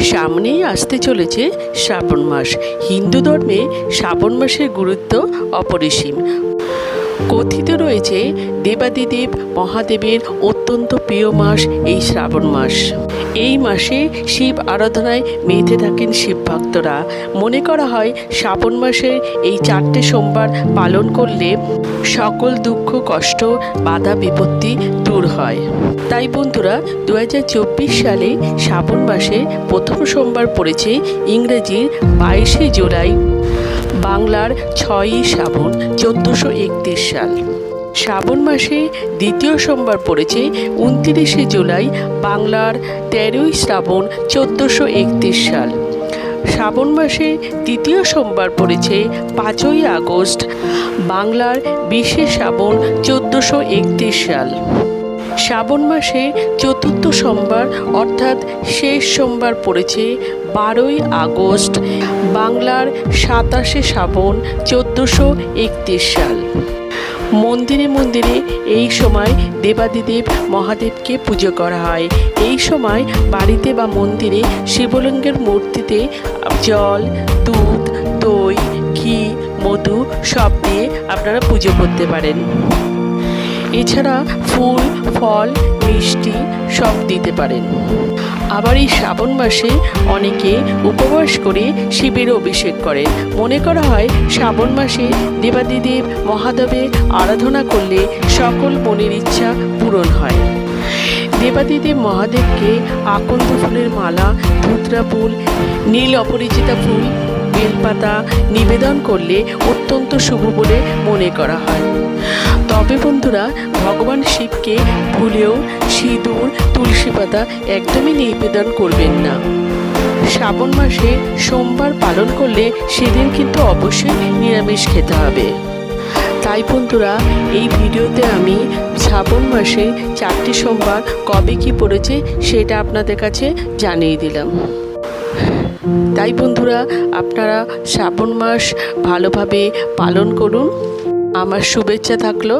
সামনেই আসতে চলেছে শ্রাবণ মাস। হিন্দু ধর্মে শ্রাবণ মাসের গুরুত্ব অপরিসীম। কথিত রয়েছে দেবাদিদেব মহাদেবের অত্যন্ত প্রিয় মাস এই শ্রাবণ মাস। এই মাসে শিব আরাধনায় মেতে থাকেন শিব ভক্তরা। মনে করা হয় শ্রাবণ মাসের এই চারটে সোমবার পালন করলে সকল দুঃখ, কষ্ট, বাধা, বিপত্তি দূর হয়। তাই বন্ধুরা দু হাজার চব্বিশ সালে শ্রাবণ মাসে প্রথম সোমবার পড়েছে ইংরেজির বাইশে জুলাই। বাংলার ছয়ই শ্রাবণ, চোদ্দোশো একত্রিশ সাল। শ্রাবণ মাসে দ্বিতীয় সোমবার পড়েছে উনতিরিশে জুলাই বাংলার তেরোই শ্রাবণ, চোদ্দোশো একত্রিশ সাল। শ্রাবণ মাসে তৃতীয় সোমবার পড়েছে পাঁচই আগস্ট, বাংলার বিশে শ্রাবণ, চোদ্দোশো একত্রিশ সাল। শ্রাবণ মাসে চতুর্থ সোমবার, অর্থাৎ শেষ সোমবার পড়েছে বারোই আগস্ট বাংলার সাতাশে শ্রাবণ চোদ্দোশো একত্রিশ সাল। মন্দিরে মন্দিরে এই সময় দেবাদিদেব মহাদেবকে পুজো করা হয়। এই সময় বাড়িতে বা মন্দিরে শিবলিঙ্গের মূর্তিতে জল, দুধ, দই, ঘি, মধু সব দিয়ে আপনারা পুজো করতে পারেন। এছাড়া ফুল, ফল, মিষ্টি সব দিতে পারেন। আবার এই শ্রাবণ মাসে অনেকে উপবাস করে শিবের অভিষেক করেন। মনে করা হয় শ্রাবণ মাসে দেবাদিদেব মহাদেবের আরাধনা করলে সকল মনের ইচ্ছা পূরণ হয়। দেবাদিদেব মহাদেবকে আকন্দ ফুলের মালা, ধুতরা ফুল, নীল অপরিচিতা ফুল, বেলপাতা নিবেদন করলে অত্যন্ত শুভ বলে মনে করা হয়। তবে বন্ধুরা, ভগবান শিবকে ভুলেও সিঁদুর, তুলসী পাতা একদমই নিবেদন করবেন না। শ্রাবণ মাসে সোমবার পালন করলে সেদিন কিন্তু অবশ্যই নিরামিষ খেতে হবে। তাই বন্ধুরা, এই ভিডিওতে আমি শ্রাবণ মাসে চারটি সোমবার কবে কি পড়েছে সেটা আপনাদের কাছে জানিয়ে দিলাম। তাই বন্ধুরা, আপনারা শ্রাবণ মাস ভালোভাবে পালন করুন। আমার শুভেচ্ছা থাকল।